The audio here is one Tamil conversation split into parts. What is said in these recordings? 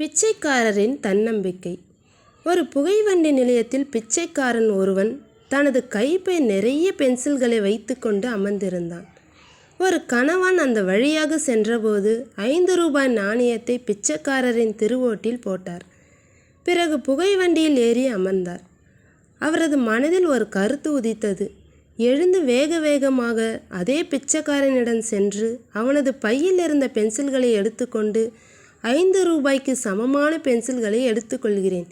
பிச்சைக்காரரின் தன்னம்பிக்கை. ஒரு புகைவண்டி நிலையத்தில் பிச்சைக்காரன் ஒருவன் தனது கைப்பை நிறைய பென்சில்களை வைத்துக்கொண்டு அமர்ந்திருந்தான். ஒரு கணவன் அந்த வழியாக சென்றபோது ஐந்து ரூபாய் நாணயத்தை பிச்சைக்காரரின் திருவோட்டில் போட்டார். பிறகு புகைவண்டியில் ஏறி அமர்ந்தார். அவரது மனதில் ஒரு கருத்து உதித்தது. எழுந்து வேக வேகமாக அதே பிச்சைக்காரனிடம் சென்று அவனது பையில் இருந்த பென்சில்களை எடுத்துக்கொண்டு ஐந்து ரூபாய்க்கு சமமான பென்சில்களை எடுத்துக்கொள்கிறேன்.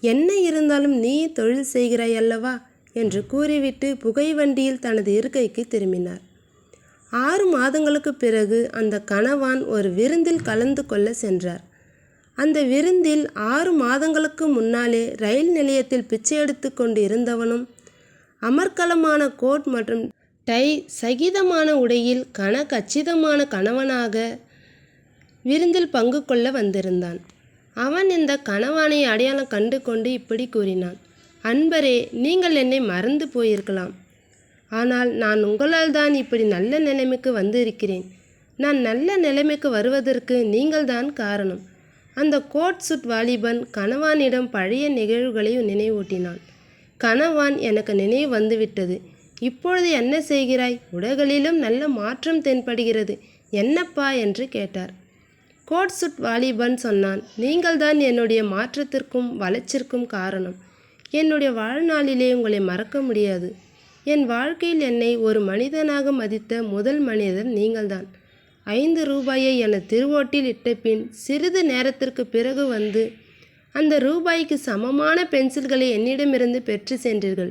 என்ன இருந்தாலும் நீ தொழில் செய்கிறாய் அல்லவா? என்று கூறிவிட்டு புகைவண்டியில் தனது இருக்கைக்கு திரும்பினார். ஆறு மாதங்களுக்கு பிறகு அந்த கணவான் ஒரு விருந்தில் கலந்து கொள்ள சென்றார். அந்த விருந்தில் ஆறு மாதங்களுக்கு முன்னாலே ரயில் நிலையத்தில் பிச்சை எடுத்து கொண்டு இருந்தவனும் அமர்க்கலமான கோட் மற்றும் டை சகிதமான உடையில் கன கச்சிதமான கணவனாக விருந்தில் பங்கு கொள்ள வந்திருந்தான். அவன் இந்த கணவானை அடையாளம் கண்டு கொண்டு இப்படி கூறினான் அன்பரே நீங்கள் என்னை மறந்து போயிருக்கலாம். ஆனால் நான் உங்களால் தான் இப்படி நல்ல நிலைமைக்கு வந்திருக்கிறேன். நான் நல்ல நிலைமைக்கு வருவதற்கு நீங்கள்தான் காரணம். அந்த கோட் சுட் வாலிபன் கணவானிடம் பழைய நிகழ்வுகளை நினைவூட்டினான். கணவான் எனக்கு நினைவு வந்துவிட்டது. இப்பொழுது என்ன செய்கிறாய்? உடைகளிலும் நல்ல மாற்றம் தென்படுகிறது. என்னப்பா? என்று கேட்டார். கோட் சுட் வாலிபன் சொன்னான் நீங்கள்தான் என்னுடைய மாற்றத்திற்கும் வளர்ச்சிக்கும் காரணம். என்னுடைய வாழ்நாளிலே உங்களை மறக்க முடியாது. என் வாழ்க்கையில் என்னை ஒரு மனிதனாக மதித்த முதல் மனிதர் நீங்கள்தான். ஐந்து ரூபாயை என திருவோட்டில் இட்ட பின் சிறிது நேரத்திற்கு பிறகு வந்து அந்த ரூபாய்க்கு சமமான பென்சில்களை என்னிடமிருந்து பெற்று சென்றீர்கள்.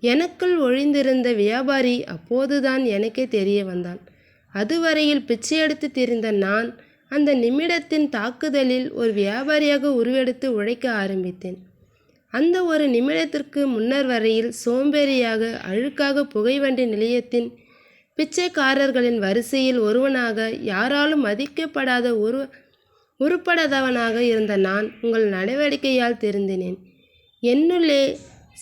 எனக்குள் ஒழிந்திருந்த வியாபாரி அப்போதுதான் எனக்கே தெரிய வந்தான். அதுவரையில் பிச்சை எடுத்து திரிந்த நான் அந்த நிமிடத்தின் தாக்குதலில் ஒரு வியாபாரியாக உருவெடுத்து உழைக்க ஆரம்பித்தேன். அந்த ஒரு நிமிடத்திற்கு முன்னர் வரையில் சோம்பேறியாக அழுக்காக புகைவண்டி நிலையத்தின் பிச்சைக்காரர்களின் வரிசையில் ஒருவனாக யாராலும் மதிக்கப்படாத ஒரு உருப்படாதவனாக இருந்த நான் உங்கள் நடவடிக்கையால் திருந்தினேன். என்னுள்ளே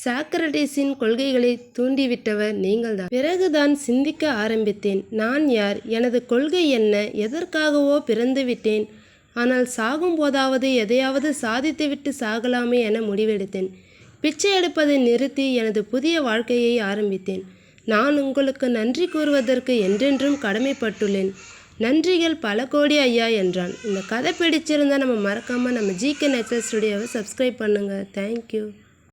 சாக்ரட்டிஸின் கொள்கைகளை தூண்டிவிட்டவர் நீங்கள்தான். பிறகுதான் சிந்திக்க ஆரம்பித்தேன். நான் யார்? எனது கொள்கை என்ன? எதற்காகவோ பிறந்துவிட்டேன் ஆனால் சாகும் போதாவது எதையாவது சாதித்துவிட்டு சாகலாமே என முடிவெடுத்தேன். பிச்சை எடுப்பதை நிறுத்தி எனது புதிய வாழ்க்கையை ஆரம்பித்தேன். நான் உங்களுக்கு நன்றி கூறுவதற்கு என்றென்றும் கடமைப்பட்டுள்ளேன். நன்றிகள் பல கோடி ஐயா என்றான். இந்த கதை பிடிச்சிருந்தா நம்ம மறக்காமல் நம்ம ஜிகே நேச்சர் ஸ்டுடியோவை சப்ஸ்கிரைப் பண்ணுங்கள் தேங்க்யூ